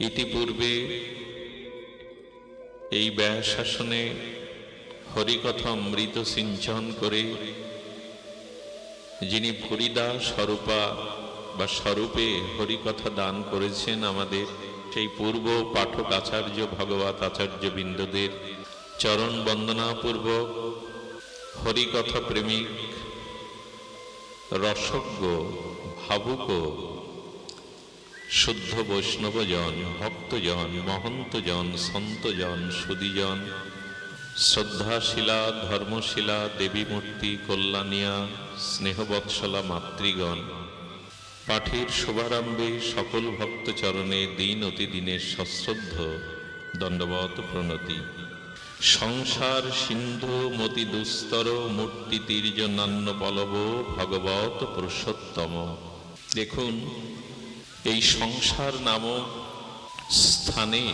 ইতিপূর্বে এই ব্যয়শাসনে হরিকথা অমৃত সিঞ্চন করে যিনি ফরিদা স্বরূপা বা স্বরূপে হরিকথা দান করেছেন আমাদের সেই পূর্ব পাঠক আচার্য, ভগবত আচার্য বৃন্দদের চরণ বন্দনাপূর্বক হরিকথা প্রেমিক, রসজ্ঞ, ভাবুক শুদ্ধ বৈষ্ণবজন ভক্তজন, মহন্তজন, সন্তজন, সুদীজন, শ্রদ্ধাশীলা, ধর্মশীলা দেবী মূর্তি কল্যাণিয়া, স্নেহবৎসলা মাতৃগণ, পাঠের শুভারম্ভে সকল ভক্ত চরণে দিন অতি দিনের সশ্রদ্ধ দণ্ডবত প্রণতি। সংসার সিন্ধু মতি দুস্তর, মূর্তি তীর্যনান্য পলব, ভগবত পুরুষোত্তম। দেখুন এই সংসার নামক স্থানে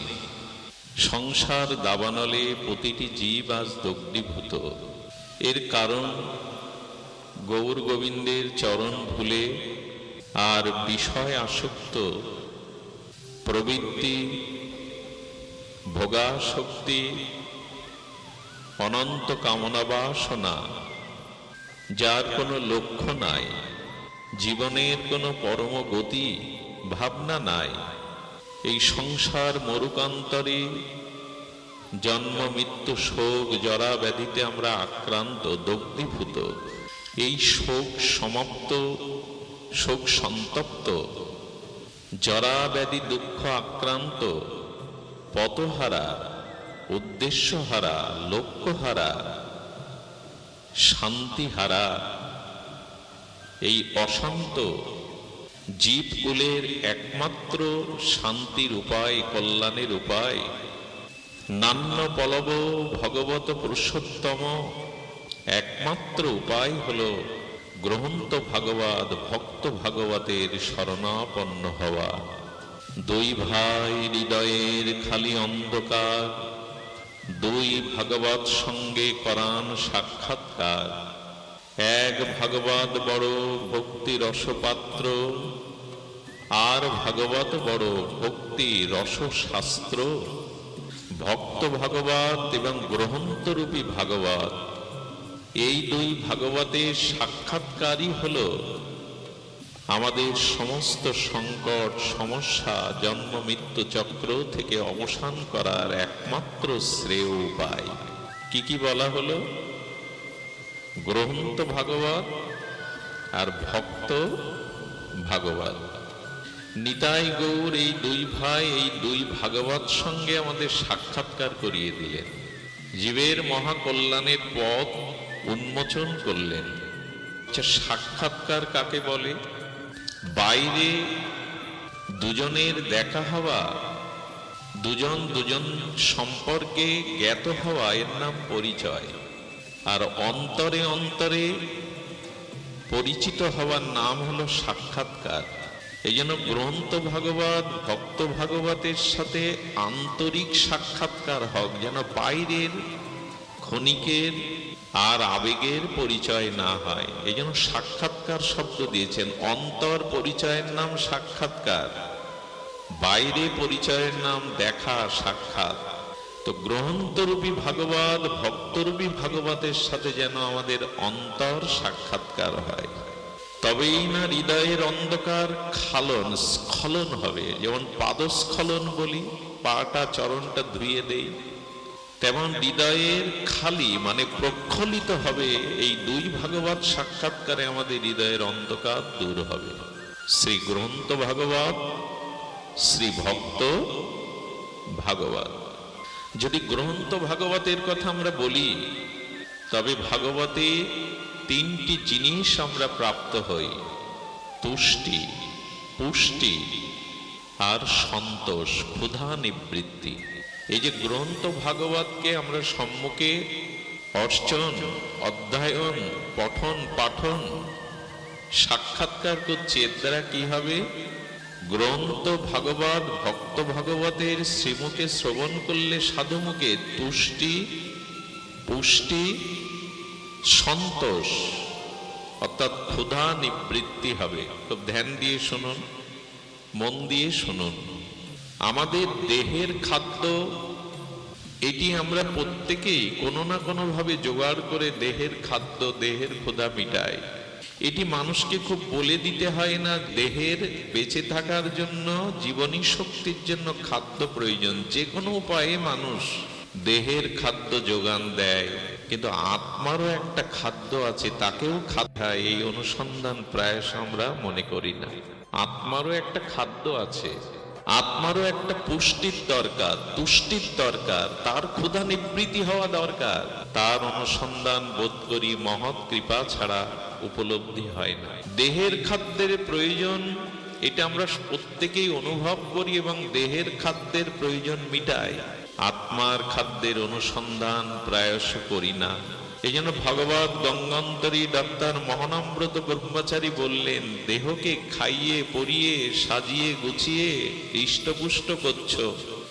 সংসার দাবানলে প্রতিটি জীব আজ দগ্ধীভূত। এর কারণ গৌর গোবিন্দের চরণ ভুলে আর বিষয় আসক্ত প্রবৃত্তি ভোগাশক্তি অনন্ত কামনা বাসনা, যার কোনো লক্ষ্য নাই। জীবনের কোনো পরম গতি ভাবনা নাই। এই সংসার মরুকান্তরে জন্ম, মৃত্যু, শোক, জরা ব্যাধিতে আমরা আক্রান্ত, দগ্ধীভূত। এই শোক সমাপ্ত, শোক সন্তপ্ত, জরা ব্যাধি দুঃখ আক্রান্ত পতহারা উদ্দেশ্যহারা, লক্ষ্যহারা, শান্তিহারা, এই অশান্ত জীবকুলের একমাত্র শান্তির উপায়, কল্যাণের উপায়। নান্য পলব ভগবত পুরুষোত্তম। একমাত্র উপায় হল গ্রহন্ত ভাগবত, ভক্ত ভাগবতের শরণাপন্ন হওয়া। দুই ভাই হৃদয়ের খালি অন্ধকার, দুই ভাগবত সঙ্গে করান সাক্ষাৎকার। ভাগবত বড় ভক্তি রসপাত্র। আর ভাগবত বড় ভক্তি রসশাস্ত্র। ভক্ত ভাগবত এবং গ্রহন্তরূপী ভাগবত এই দুই ভাগবতের সাক্ষাৎকারই হল আমাদের সমস্ত সংকট, সমস্যা, জন্ম, মৃত্যু চক্র থেকে অবসান করার একমাত্র শ্রেয় উপায়। কি কি বলা হলো? গ্রহন্ত ভাগবত আর ভক্ত ভাগবত। নিতাই গৌর এই দুই ভাই, এই দুই ভাগবত সঙ্গে আমাদের সাক্ষাৎকার করিয়ে দিলেন। জীবের মহাকল্যাণের পথ উন্মোচন করলেন। আচ্ছা সাক্ষাৎকার কাকে বলে? বাইরে দুজনের দেখা হওয়া, দুজন দুজন সম্পর্কে জ্ঞাত হওয়া, এর নাম পরিচয়। আর অন্তরে অন্তরে পরিচিত হওয়ার নাম হলো সাক্ষাৎকার। এই জন্য গ্রন্থ ভাগবত, ভক্ত ভাগবতের সাথে আন্তরিক সাক্ষাৎকার হোক, যেন বাইরের ক্ষণিকের আর আবেগের পরিচয় না হয়। এই জন্য সাক্ষাৎকার শব্দ দিয়েছেন। অন্তর পরিচয়ের নাম সাক্ষাৎকার, বাইরে পরিচয়ের নাম দেখা সাক্ষাৎ। তো গ্রহন্তরূপী ভাগবত, ভক্তরূপী ভাগবতের সাথে যেন আমাদের অন্তর সাক্ষাৎকার হয়। তবেই না হৃদয়ের অন্ধকার খালন, স্খলন হবে। যেমন পাদস্খলন বলি, পাটা চরণটা ধুয়ে দেই, তেমন হৃদয়ের খালি মানে প্রক্ষলিত হবে। এই দুই ভাগবত সাক্ষাৎকারে আমাদের হৃদয়ের অন্ধকার দূর হবে। শ্রী গ্রন্থ ভাগবত, শ্রী ভক্ত ভাগবত। যদি গ্রন্থ ভাগবতের কথা আমরা বলি, তবে ভাগবতে তিনটি জিনিস আমরা প্রাপ্ত হই, তুষ্টি, পুষ্টি আর সন্তোষ, ক্ষুধা নিবৃত্তি। এই যে গ্রন্থ ভাগবতকে আমরা সম্মুখে অর্চন, অধ্যায়ন, পঠন, পাঠন, সাক্ষাৎকার করছি, এর দ্বারা কি হবে? গ্রন্থ ভাগবত, ভক্ত ভাগবতের শ্রীমুখে শ্রবণ করলে সাধুমুখে তুষ্টি, পুষ্টি, সন্তোষ, অর্থাৎ ক্ষুধা নিবৃত্তি হবে। খুব ধ্যান দিয়ে শুনুন, মন দিয়ে শুনুন। আমাদের দেহের খাদ্য, এটি আমরা প্রত্যেকেই কোনো না কোনোভাবে জোগাড় করে দেহের খাদ্য, দেহের ক্ষুধা মিটাই। এটি মানুষকে খুব বলে দিতে হয় না, দেহের বেঁচে থাকার জন্য, জীবনী শক্তির জন্য খাদ্য প্রয়োজন যে কোনো উপায়ে মানুষ দেহের খাদ্য যোগান দেয়। কিন্তু আত্মারও একটা খাদ্য আছে, তাকেও খাদ্য এই অনুসন্ধান প্রায়শ আমরা মনে করি না। আত্মারও একটা খাদ্য আছে। আত্মারও একটা পুষ্টির দরকার, তুষ্টির দরকার, তার ক্ষুধা নিবৃত্তি হওয়া দরকার। তার অনুসন্ধান বোধ করি মহৎ কৃপা ছাড়া উপলব্ধি হয় না। দেহের খাদ্যের প্রয়োজন, এটা আমরা প্রত্যেকেই অনুভব করি এবং দেহের খাদ্যের প্রয়োজন মিটাই। আত্মার খাদ্যের অনুসন্ধান প্রায়শ করি না। এই জন্য ভগবত গঙ্গান্তরী ডাক্তার মহানাম্রত ব্রহ্মচারী বললেন, দেহকে খাইয়ে, পরিয়ে, সাজিয়ে, গুছিয়ে, হৃষ্টপুষ্ট করছ।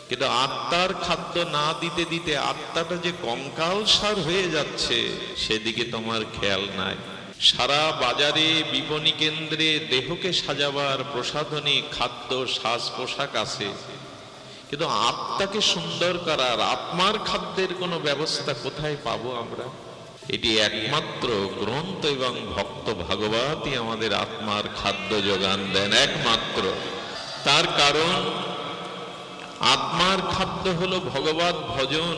কিন্তু আত্মার খাদ্য না দিতে দিতে আত্মাটা যে কঙ্কাল সার হয়ে যাচ্ছে, সেদিকে তোমার খেয়াল নাই। সারা বাজারে, বিপণী কেন্দ্রে দেহকে সাজাবার প্রসাধনী খাদ্য সাজ পোশাক আছে। কিন্তু আত্মাকে সুন্দর করার, আত্মার খাদ্যের কোনো ব্যবস্থা কোথায় পাবো আমরা? এটি একমাত্র গ্রন্থ এবং ভক্ত ভাগবতই আমাদের আত্মার খাদ্য যোগান দেন, একমাত্র। তার কারণ, আত্মার খাদ্য হলো ভগবত ভজন।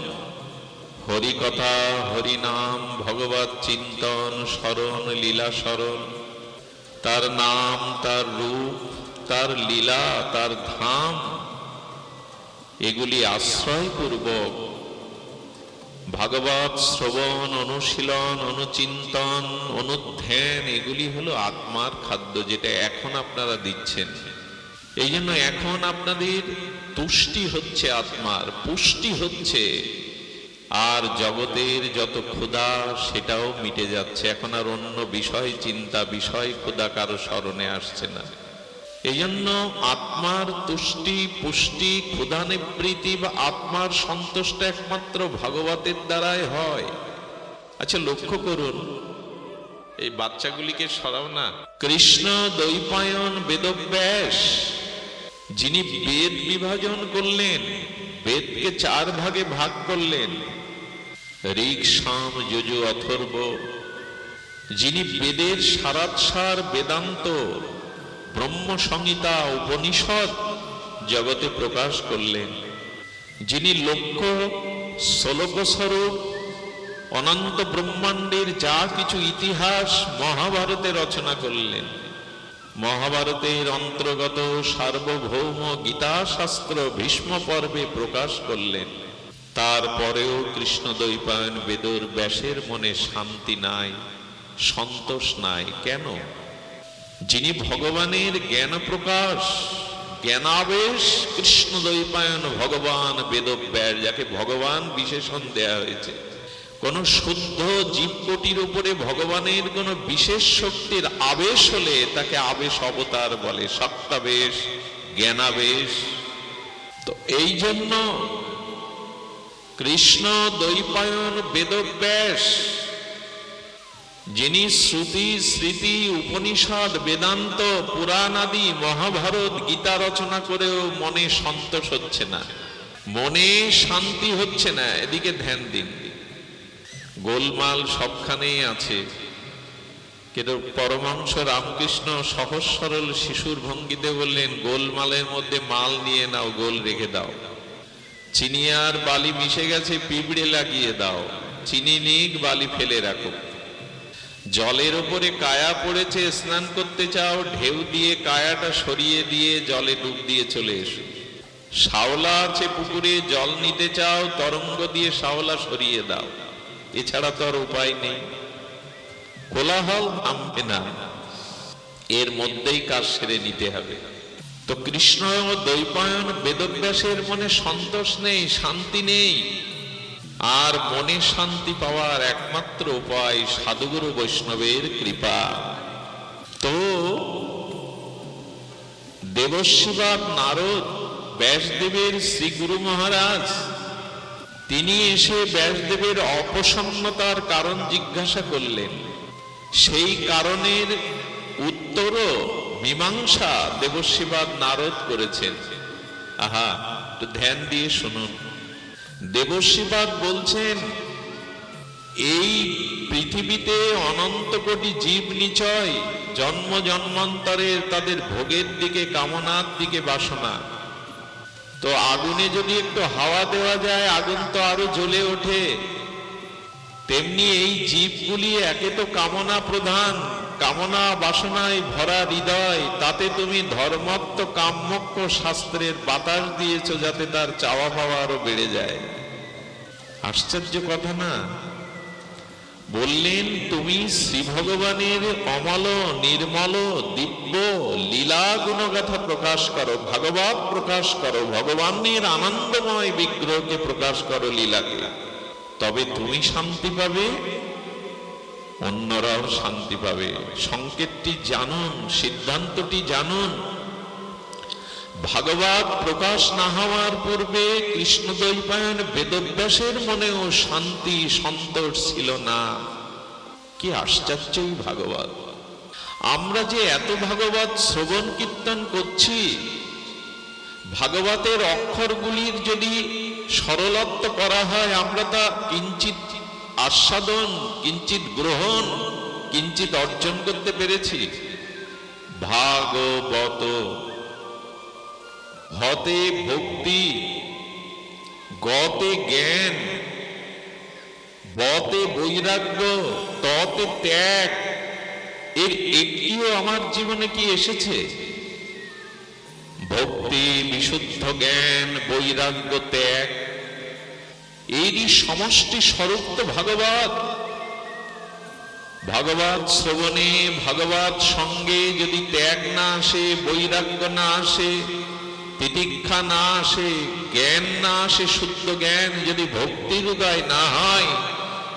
হরি কথা, হরি নাম, ভগবত চিন্তন, স্মরণ, লীলা স্মরণ। তার নাম, তার রূপ, তার লীলা, তার ধাম, এগুলি আশ্রয় পূর্বক ভাগবত শ্রবণ, অনুশীলন, অনুচিন্তন, অনুধ্যান, এগুলি হলো আত্মার খাদ্য যেটা এখন আপনারা দিচ্ছেন। এই জন্য এখন আপনাদের তুষ্টি হচ্ছে আত্মার, পুষ্টি হচ্ছে। আর জগতের যত ক্ষুধা, সেটাও মিটে যাচ্ছে। এখন আর অন্য বিষয়, চিন্তা, বিষয় ক্ষুধা কারও স্মরণে আসছে না। এই জন্য আত্মার তুষ্টি, পুষ্টি, ক্ষুধা নিবৃত্তি বা আত্মার সন্তুষ্ট একমাত্র ভাগবতের দ্বারাই হয়। আচ্ছা লক্ষ্য করুন। এই বাচ্চাগুলিকে সরাও না। কৃষ্ণ দৈপায়ন বেদব্যাস, যিনি বেদ বিভাজন করলেন, বেদকে চার ভাগে ভাগ করলেন। ঋক সাম যজু অথর্ব, যিনি বেদের সারাৎসার বেদান্ত ব্রহ্ম সংহিতা উপনিষদ জগতে প্রকাশ করলেন, যিনি লক্ষ্য শ্লোকস্বরূপ অনন্ত ব্রহ্মাণ্ডের যা কিছু ইতিহাস মহাভারতে রচনা করলেন। মহাভারতের অন্তর্গত সার্বভৌম গীতা শাস্ত্র ভীষ্ম পর্বে প্রকাশ করলেন। তারপরেও কৃষ্ণ দৈপায়ন বেদর ব্যাসের মনে শান্তি নাই, সন্তোষ নাই। কেন? যিনি ভগবানের জ্ঞান প্রকাশ জ্ঞানাবেশ কৃষ্ণ দৈপায়ন ভগবান বেদব্যাস, যাকে ভগবান বিশেষণ দেয়া হয়েছে, কোন শুদ্ধ জীবকটির উপরে ভগবানের কোন বিশেষ শক্তির আবেশ হলে তাকে আবেশ অবতার বলে সত্তাবেশ জ্ঞানাবেশ। তো এই জন্য কৃষ্ণ দৈপায়ন বেদব্যাস যিনি শ্রুতি, স্মৃতি, উপনিষদ, বেদান্ত, পুরাণ আদি মহাভারত গীতা রচনা করেও মনে সন্তোষ হচ্ছে না। মনে শান্তি হচ্ছে না, এদিকে ধ্যান দিন। গোলমাল সবখানেই আছে। কিন্তু পরমাংশ রামকৃষ্ণ সহজ সরল শিশুর ভঙ্গিতে বললেন, গোলমালের মধ্যে মাল নিয়ে নাও, গোল রেখে দাও। চিনি আর বালি মিশে গেছে, পিঁপড়ে লাগিয়ে দাও। চিনি নিক, বালি ফেলে রাখো। জলের ওপরে কায়া পড়েছে, স্নান করতে চাও, ঢেউ দিয়ে কায়াটা সরিয়ে দিয়ে জলে ডুব দিয়ে চলে এসো। শাওলা আছে পুকুরে, জল নিতে চাও, তরঙ্গ দিয়ে শাওলা সরিয়ে দাও। এছাড়া তো আর উপায় নেই। কোলাহল থামবে না। এর মধ্যেই কাজ সেরে নিতে হবে। তো কৃষ্ণ দৈপায়ন বেদব্যাসের মনে সন্তোষ নেই, শান্তি নেই। আর মনে শান্তি পাওয়ার একমাত্র উপায় সাধুগুরু বৈষ্ণবের কৃপা। তো দেবশিবাব নারদ ব্যাসদেবের শ্রী গুরু মহারাজ, তিনি এসে ব্যাসদেবের অপ্রসন্নতার কারণ জিজ্ঞাসা করলেন। সেই কারণের উত্তরও মীমাংসা দেবশিবাদ নারদ করেছেন। আহা, একটু ধ্যান দিয়ে শুনুন। দেবশিবাদ বলছেন, এই পৃথিবীতে অনন্ত কোটি জীব নিচয়, জন্ম জন্মান্তরের তাদের ভোগের দিকে, কামনার দিকে বাসনা। তো আগুনে যদি একটু হাওয়া দেওয়া যায়, আগুন তো আরও জ্বলে ওঠে। তেমনি এই জীবগুলি একে তো কামনা প্রধান কামনা বাসনায় ভরা হৃদয়, তাতে তুমি ধর্মত্ব কাম্যক্ষ শাস্ত্রের বাতাস দিয়েছ যাতে তার চাওয়া পাওয়া আরও বেড়ে যায়। আশ্চর্য কথা না? বললেন, তুমি শ্রী ভগবানের অমল, নির্মল, দিব্য, লীলা গুণগাথা প্রকাশ করো, ভাগবত প্রকাশ করো, ভগবানের আনন্দময় বিগ্রহকে প্রকাশ করো লীলাকে। তবে তুমি শান্তি পাবে? অন্যরাও শান্তি পাবে। সংকেতটি জানুন, সিদ্ধান্তটি জানুন। ভাগবত প্রকাশ না হওয়ার পূর্বে কৃষ্ণ দৈপায়ন বেদব্যাসের মনেও শান্তি, সন্তোষ ছিল না। কি আশ্চর্যই ভাগবত। আমরা যে এত ভাগবত শ্রবণ কীর্তন করছি, ভাগবতের অক্ষরগুলির যদি সরলত্ব করা হয়, আমরা তা কিঞ্চিত আস্বাদন কিঞ্চিত গ্রহণ কিঞ্চিত অর্জন করতে পেরেছি। ভাগবত। হতে ভক্তি, গতে জ্ঞান, বতে বৈরাগ্য, ততে ত্যাগ, এর একটিও আমার জীবনে কি এসেছে? ভক্তি, বিশুদ্ধ জ্ঞান, বৈরাগ্য, ত্যাগ এরই সমষ্টি স্বরূপ তো ভাগবত। ভাগবত শ্রবণে, ভাগবত সঙ্গে যদি ত্যাগ না আসে, বৈরাগ্য না আসে, তিতিক্ষা না আসে, জ্ঞান না আসে, শুদ্ধ জ্ঞান যদি ভক্তির উদয় না হয়,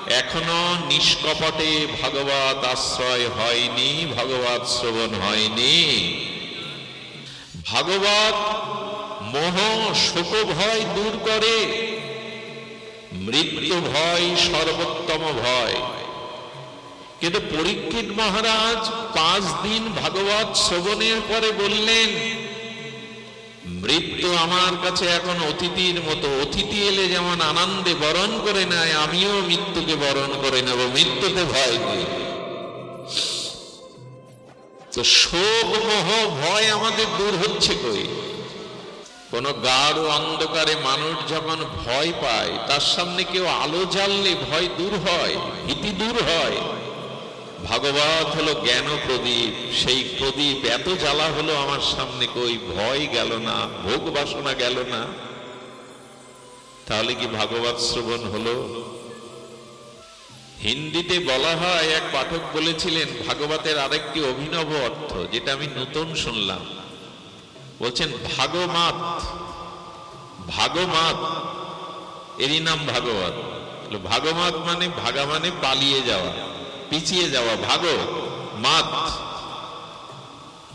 এখনও নিষ্কপটে ভাগবত আশ্রয় হয়নি, ভগবত শ্রবণ হয়নি। ভাগবত মোহ শোক ভয় দূর করে মৃত্যু ভয়, সর্বোত্তম ভয়। কিন্তু পরীক্ষিত মহারাজ পাঁচ দিন ভাগবত শ্রবণের পরে বললেন, মৃত্যু আমার কাছে এখন অতিথির মতো। অতিথি এলে যেমন আনন্দে বরণ করে নেয়, আমিও মৃত্যুকে বরণ করে নেব। মৃত্যুতে ভয় নেই। তো শোক মোহ ভয় আমাদের দূর হচ্ছে কই? কোন গাঢ় অন্ধকারে মানুষ যখন ভয় পায়, তার সামনে কেউ আলো জ্বাললে ভয় দূর হয়, ভীতি দূর হয়। ভাগবত হলো জ্ঞান প্রদীপ। সেই প্রদীপ এত জ্বালা হলো আমার সামনে কই ভয় গেল না, ভোগ বাসনা গেল না। তাহলে কি ভাগবত শ্রবণ হলো? হিন্দিতে বলা হয়, এক পাঠক বলেছিলেন, ভাগবতের আরেকটি অভিনব অর্থ, যেটা আমি নতুন শুনলাম। বলছেন ভাগমাত ভাগমাত এরই নাম ভাগবত। ভাগমাত মানে ভাগা মানে পালিয়ে যাওয়া, পিছিয়ে যাওয়া ভাগো মাত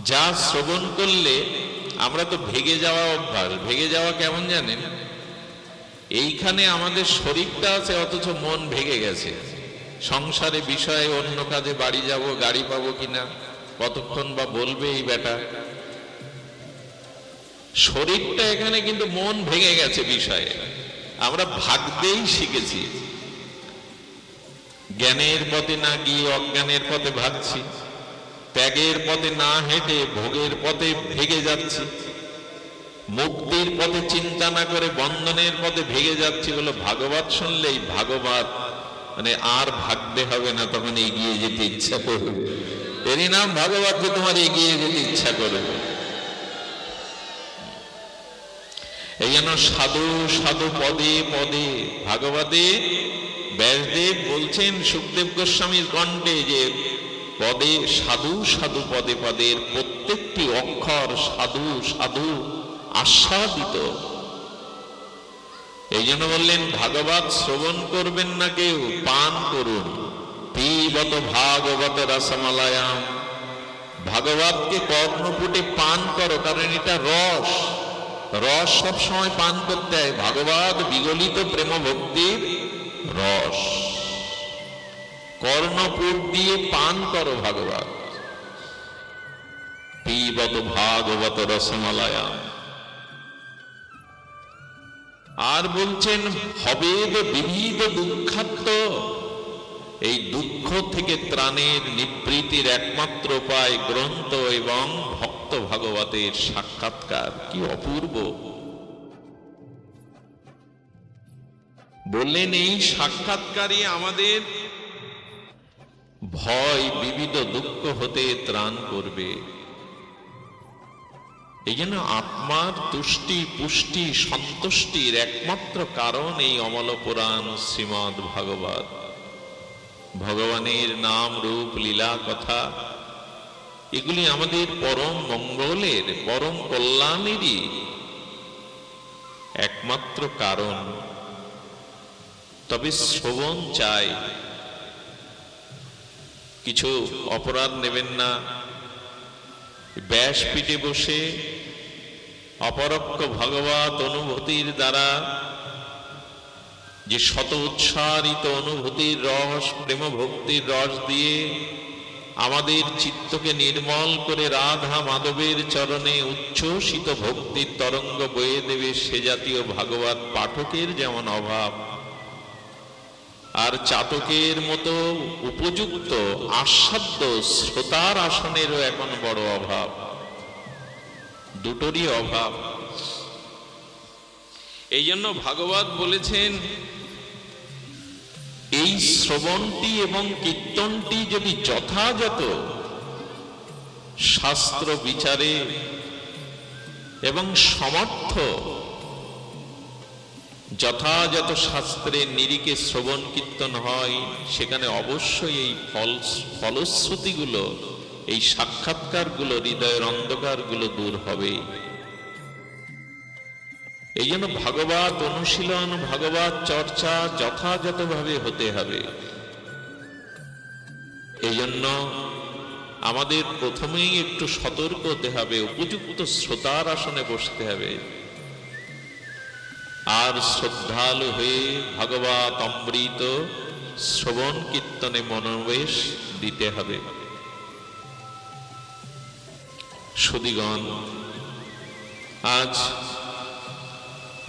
যা শ্রবণ করলে আমরা তো ভেগে যাওয়া অভ্যাস। ভেগে যাওয়া কেমন জানেন? এইখানে আমাদের শরীরটা আছে, অথচ মন ভেগে গেছে। সংসারে বিষয়ে অন্য কাজে বাড়ি যাব, গাড়ি পাবো কিনা, কতক্ষণ বা বলবে এই বেটা শরীরটা এখানে কিন্তু মন ভেঙে গেছে বিষয়ে। আমরা ভাগতেই শিখেছি। জ্ঞানের পথে না গিয়ে অজ্ঞানের পথে ভাগছি। ত্যাগের পথে না হেঁটে ভোগের পথে ভেগে যাচ্ছি। মুক্তির পথে চিন্তা না করে বন্ধনের পথে ভেগে যাচ্ছি বলে ভাগবত শুনলেই ভাগবত মানে আর ভাগতে হবে না, তখন এগিয়ে যেতে ইচ্ছা করবে। এরই নাম ভাগবত তোমার এগিয়ে যেতে ইচ্ছা করবে। এই জন্য সাধু সাধু পদে পদে ভাগবতে ব্যাসদেব বলছেন সুখদেব গোস্বামীর কণ্ঠে যে পদে সাধু সাধু পদে পদের প্রত্যেকটি অক্ষর সাধু সাধু আস্বাদিত। এই জন্য বললেন, ভাগবত শ্রবণ করবেন না কেউ, পান করুন। পিবত ভাগবত রসমালায়াম। ভাগবতকে কর্ণপুটে পান করো, কারণ এটা রস। রস সবসময় পান করতে হয়। ভাগবত বিগলিত প্রেম ভক্তির রস। কর্ণপুট দিয়ে পান করো ভাগবত। পিবত ভাগবত রসমালায়াম আর বলছেন হবে বিবিধ দুঃখাত্ম। এই দুঃখ থেকে ত্রাণের নিবৃত্তির একমাত্র উপায় গ্রন্থ এবং ভক্ত ভাগবতের সাক্ষাৎকার কি অপূর্ব। বললেন, এই সাক্ষাৎকারই আমাদের ভয়, বিবিধ দুঃখ হতে ত্রাণ করবে। এই জন্য আত্মার তুষ্টি, পুষ্টি, সন্তুষ্টির একমাত্র কারণ এই অমল পুরাণ শ্রীমদ ভাগবত। ভগবানের নাম রূপ, লীলা, কথা এগুলি আমাদের পরম মঙ্গলের, পরম কল্যাণেরই একমাত্র কারণ। তবে শ্রবণ চাই। কিছু অপরাধ নেবেন না। ব্যাসপীঠে বসে অপরক্ষ ভগবত অনুভূতির দ্বারা যে শত উৎসারিত অনুভূতির রস প্রেম ভক্তির রস দিয়ে আমাদের চিত্তকে নির্মল করে রাধা মাধবের চরণে উচ্ছ্বসিত ভক্তির তরঙ্গ বয়ে দেবে সে জাতীয় ভাগবত পাঠকের যেমন অভাব। আর চাতকের মতো উপযুক্ত আস্বাদ্য শ্রোতার আসনেরও এখন বড় অভাব। দুটোরই অভাব। এই জন্য ভাগবত বলেছেন এই শ্রবণটি এবং কীর্তনটি যদি যথাযথ শাস্ত্র বিচারে এবং সমর্থ, যথাযথ শাস্ত্রের নিরিকে শ্রবণ কীর্তন হয়, সেখানে অবশ্যই এই ফল, ফলশ্রুতিগুলো, এই সাক্ষাৎকারগুলো, হৃদয়ের অন্ধকারগুলো দূর হবে। এই জন্য ভাগবত অনুশীলন, ভাগবত চর্চা যথাযথভাবে হতে হবে। এই জন্য আমাদের প্রথমেই একটু সতর্ক হতে হবে, উপযুক্ত শ্রোতার আসনে বসতে হবে। আর শ্রদ্ধালু হয়ে ভগবত অমৃত শ্রবণ কীর্তনে মনোবেশ দিতে হবে। সুদিগণ আজ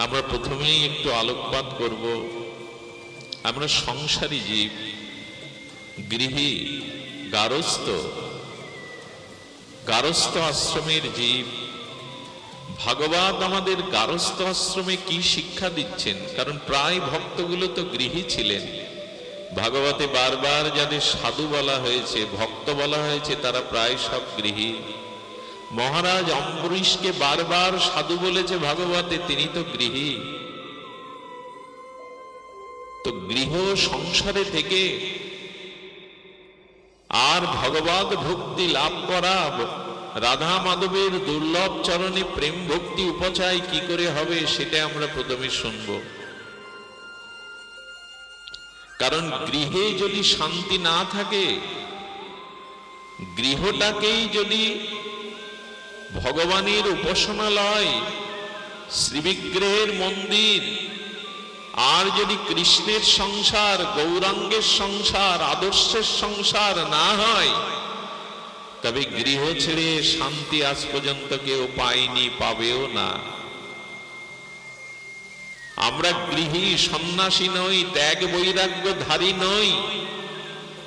আমরা প্রথমেই একটু আলোকপাত করব। আমরা সংসারী জীব, গৃহী, গারস্থ গারস্থ আশ্রমের জীব। ভাগবত আমাদের গারস্থ আশ্রমে কি শিক্ষা দিচ্ছেন? কারণ প্রায় ভক্তগুলো তো গৃহী ছিলেন। ভাগবতে বারবার যাদের সাধু বলা হয়েছে, ভক্ত বলা হয়েছে, তারা প্রায় সব গৃহী। মহারাজ অম্বরীশকে বারবার সাধু বলেছে ভাগবতে তিনি তো গৃহী। তো গৃহ সংসারে থেকে আর ভগবত ভক্তি লাভ করা রাধা মাধবের দুর্লভ চরণে প্রেম ভক্তি উপচায় কি করে হবে সেটা আমরা প্রথমে শুনব। কারণ গৃহে যদি শান্তি না থাকে, গৃহটাকেই যদি ভগবানের উপাসনালয়, শ্রীবিগ্রহের মন্দির, আর যদি কৃষ্ণের সংসার, গৌরাঙ্গের সংসার, আদর্শের সংসার না হয়, তবে গৃহ ছেড়ে শান্তি আজ পর্যন্ত কেউ পায়নি, পাবেও না। আমরা গৃহী সন্ন্যাসী নই, ত্যাগ বৈরাগ্য ধারী নই।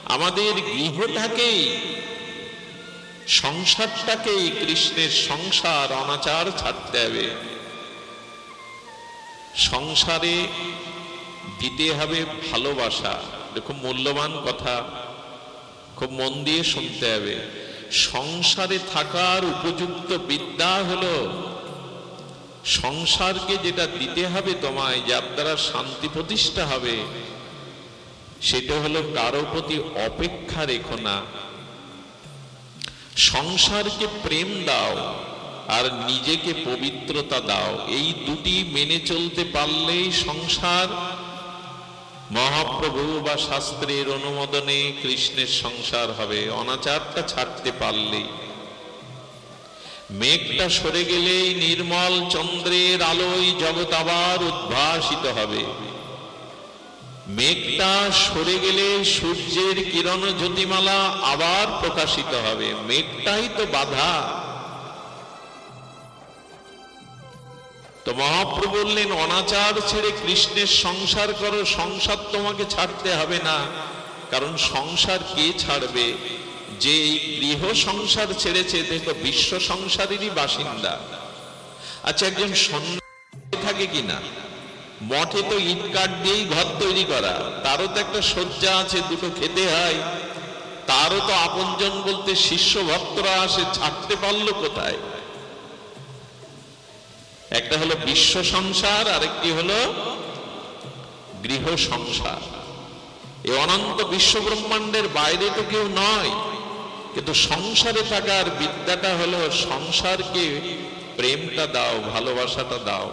আমাদের গৃহটাকেই সংসারটাকেই কৃষ্ণের সংসার অনাচার ছাড়তে হবে। সংসারে দিতে হবে ভালোবাসা। খুব মূল্যবান কথা। খুব মন দিয়ে শুনতে হবে। সংসারে থাকার উপযুক্ত বিদ্যা হলো সংসারকে যেটা দিতে হবে তোমায়, যার দ্বারা শান্তি প্রতিষ্ঠা হবে, সেটা হলো কারও প্রতি অপেক্ষা রেখো না। সংসারকে প্রেম দাও আর নিজেকে পবিত্রতা দাও। এই দুটি মেনে চলতে পারলেই সংসার মহাপ্রভু বা শাস্ত্রের অনুমোদনে কৃষ্ণের সংসার হবে। অনাচারটা ছাড়তে পারলেই। মেঘটা সরে গেলেই নির্মল চন্দ্রের আলোয় জগৎ আবার উদ্ভাসিত হবে। মেঘটা সরে গেলে সূর্যের কিরণ জ্যোতিমালা আবার প্রকাশিত হবে। মেঘটাই তো বাধা। তো মহাপ্রভু বললেন, অনাচার ছেড়ে কৃষ্ণের সংসার করো, সংসার তোমাকে ছাড়তে হবে না। কারণ সংসার কে ছাড়বে? যে এই গৃহ সংসার ছেড়েছে, দেখো বিশ্ব সংসারেরই বাসিন্দা। আচ্ছা একজন সন্ন্যাসী থাকে কিনা? মঠে তো ইট কাঠ দিয়েই ঘর তৈরি করা। তারও তো একটা শয্যা আছে, দুটো খেতে হয়। তারও তো আপনজন বলতে শিষ্য ভক্তরা আসে, ছাড়তে পারল কোথায়? একটা হলো বিশ্ব সংসার, আরেকটি হলো গৃহ সংসার। এই অনন্ত বিশ্ব ব্রহ্মাণ্ডের বাইরে তো কেউ নয়, কিন্তু সংসারে থাকার বিদ্যাটা হলো, সংসারকে প্রেমটা দাও, ভালোবাসাটা দাও।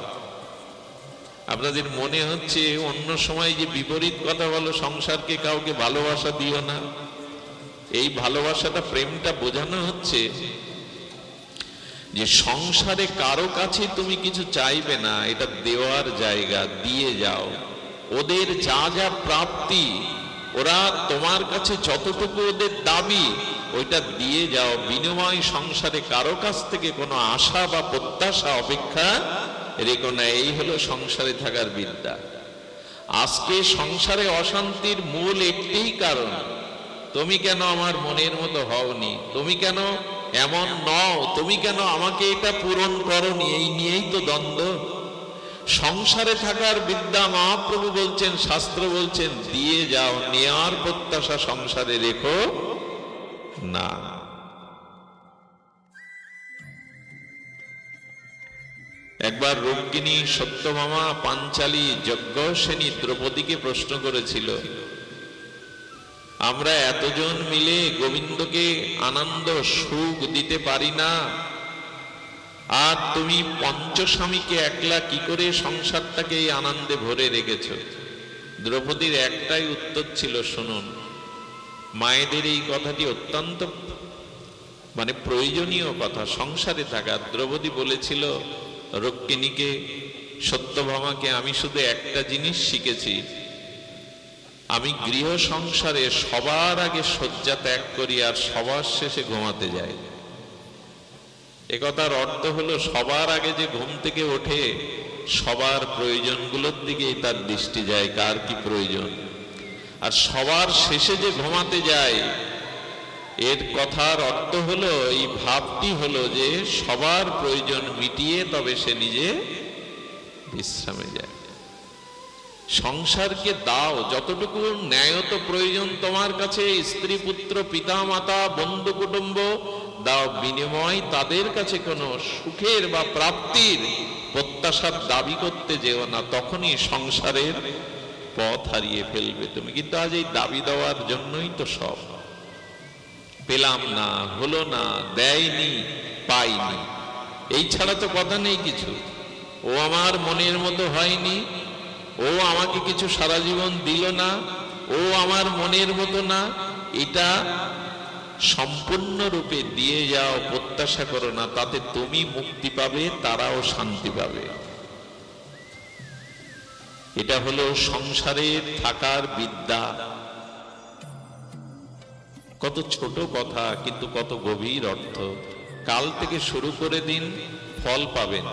আপনাদের মনে হচ্ছে অন্য সময় যে বিপরীত কথা বলো, সংসারকে কাউকে ভালোবাসা দিও না? এই ভালোবাসাটা, প্রেমটা বোঝানো হচ্ছে যে সংসারে কারও কাছে তুমি কিছু চাইবে না, এটা দেওয়ার জায়গা, দিয়ে যাও। ওদের যা যা প্রাপ্তি, ওরা তোমার কাছে যতটুকু ওদের দাবি, ওইটা দিয়ে যাও। বিনিময় সংসারে কারও কাছ থেকে কোনো আশা বা প্রত্যাশা, অপেক্ষা রেখো না, এই হলো সংসারে থাকার বিদ্যা। আজকে সংসারে অশান্তির মূল একটিই কারণ, তুমি কেন আমার মনের মতো হওনি? তুমি কেন এমন নও? তুমি কেন আমাকে এটা পূরণ করনি? এই নিয়েই তো দ্বন্দ্ব। সংসারে থাকার বিদ্যা মহাপ্রভু বলছেন, শাস্ত্র বলছেন, দিয়ে যাও, নেয়ার প্রত্যাশা সংসারে রেখো না। একবার রঙ্গিনী সত্যভামা পাঞ্চালী যজ্ঞসেনী দ্রৌপদীকে প্রশ্ন করেছিল, আমরা এতজন মিলে গোবিন্দকে আনন্দ, সুখ দিতে পারি না। আর তুমি পঞ্চস্বামীকে একলা কি করে সংসারটাকে এই আনন্দে ভরে রেখেছ? দ্রৌপদীর একটাই উত্তর ছিল, শুনুন, মায়েদের এই কথাটি অত্যন্ত মানে প্রয়োজনীয় কথা। সংসারে থাকা। দ্রৌপদী বলেছিল রক্ষিণীকে সত্যভামাকে আমি শুধু একটা জিনিস শিখেছি। আমি গৃহ সংসারে সবার আগে শয্যা ত্যাগ করি আর সবার শেষে ঘুমাতে যাই। একথার অর্থ হলো সবার আগে যে ঘুম থেকে ওঠে, সবার প্রয়োজনগুলোর দিকেই তার দৃষ্টি যায়, কার কি প্রয়োজন? আর সবার শেষে যে ঘুমাতে যায় এর কথার অর্থ হলো, এই ভাবটি হলো যে সবার প্রয়োজন মিটিয়ে তবে সে নিজে বিশ্রামে যায়। সংসারকে দাও, যতটুকু ন্যায়ত প্রয়োজন তোমার কাছে, স্ত্রী, পুত্র পিতা মাতা বন্ধু, কুটুম্ব, দাও বিনিময় তাদের কাছে কোনো সুখের বা প্রাপ্তির প্রত্যাশার দাবি করতে যেও না, তখনই সংসারের পথ হারিয়ে ফেলবে তুমি। কিন্তু আজ এই দাবি দেওয়ার জন্যই তো সব। পেলাম না, হলো না, দেয়নি, পাইনি। এই ছাড়া তো কথা নেই কিছু। ও আমার মনের মতো হয়নি, ও আমাকে কিছু সারা জীবন দিল না, ও আমার মনের মতো না, এটা সম্পূর্ণরূপে দিয়ে যাও, প্রত্যাশা করো না, তাতে তুমি মুক্তি পাবে, তারাও শান্তি পাবে। এটা হলো সংসারে থাকার বিদ্যা। কত ছোট কথা, কিন্তু কত গভীর অর্থ। কাল থেকে শুরু করে দিন ফল পাবেন।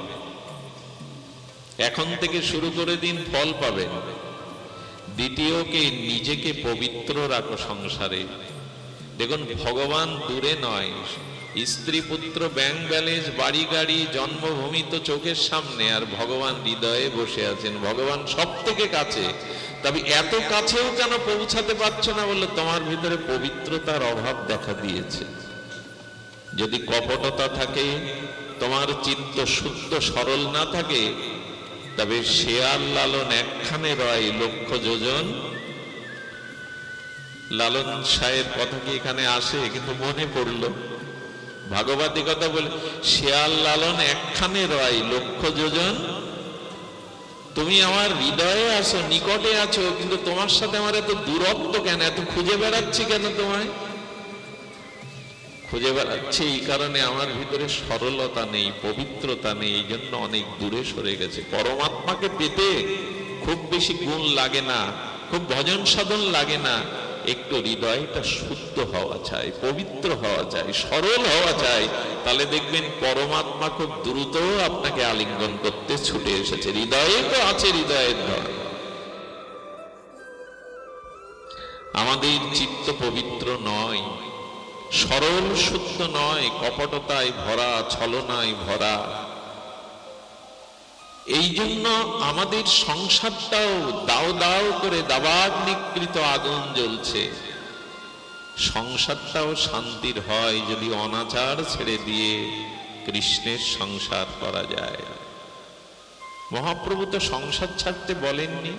এখন থেকে শুরু করে দিন ফল পাবেন। দ্বিতীয়কে নিজেকে পবিত্র রাখো সংসারে। দেখুন, ভগবান দূরে নয় স্ত্রী পুত্র ব্যাংক ব্যালেন্স বাড়ি গাড়ি জন্মভূমি তো চোখের সামনে, আর ভগবান হৃদয়ে বসে আছেন। ভগবান সব থেকে কাছে। তবে এত কাছেও কেন পৌঁছাতে পারছ না বললে তোমার ভিতরে পবিত্রতার অভাব দেখা দিয়েছে। যদি কপটতা থাকে, তোমার চিত্ত শুদ্ধ, সরল না থাকে, তবে শেয়াল লালন একখানে রয় লক্ষ যোজন। লালন সাহের কথা কি এখানে আসে? কিন্তু মনে পড়ল। ভাগবতী কথা বলে, শেয়াল লালন একখানে রয় লক্ষ যোজন। তুমি আমার হৃদয়ে আছো, নিকটে আছো, কিন্তু তোমার সাথে আমার এত দূরত্ব কেন? এত খুঁজে বেড়াচ্ছি কেন তোমায়? খুঁজে বেড়াচ্ছি এই কারণে আমার ভিতরে সরলতা নেই, পবিত্রতা নেই, এই জন্য অনেক দূরে সরে গেছে। পরমাত্মাকে পেতে খুব বেশি গুণ লাগে না, খুব ভজন সাধন লাগে না। একটু হৃদয়টা শুদ্ধ হওয়া চাই, পবিত্র হওয়া চাই, সরল হওয়া চাই। তাহলে দেখবেন পরমাত্মা খুব দ্রুত আপনাকে আলিঙ্গন করতে ছুটে এসেছে। হৃদয়ে তো আছে হৃদয়ের ধর আমাদের চিত্ত পবিত্র নয়, সরল শুদ্ধ নয়, কপটতায় ভরা, ছলনায় ভরা। এই জন্য আমাদের সংসারটাও দাও দাও করে দাবাগ্নিকৃত আগুন জ্বলছে। সংসারটাও শান্তির হয় যদি অনাচার ছেড়ে দিয়ে কৃষ্ণের সংসার করা যায়। মহাপ্রভু তো সংসার ছাড়তে বলেননি।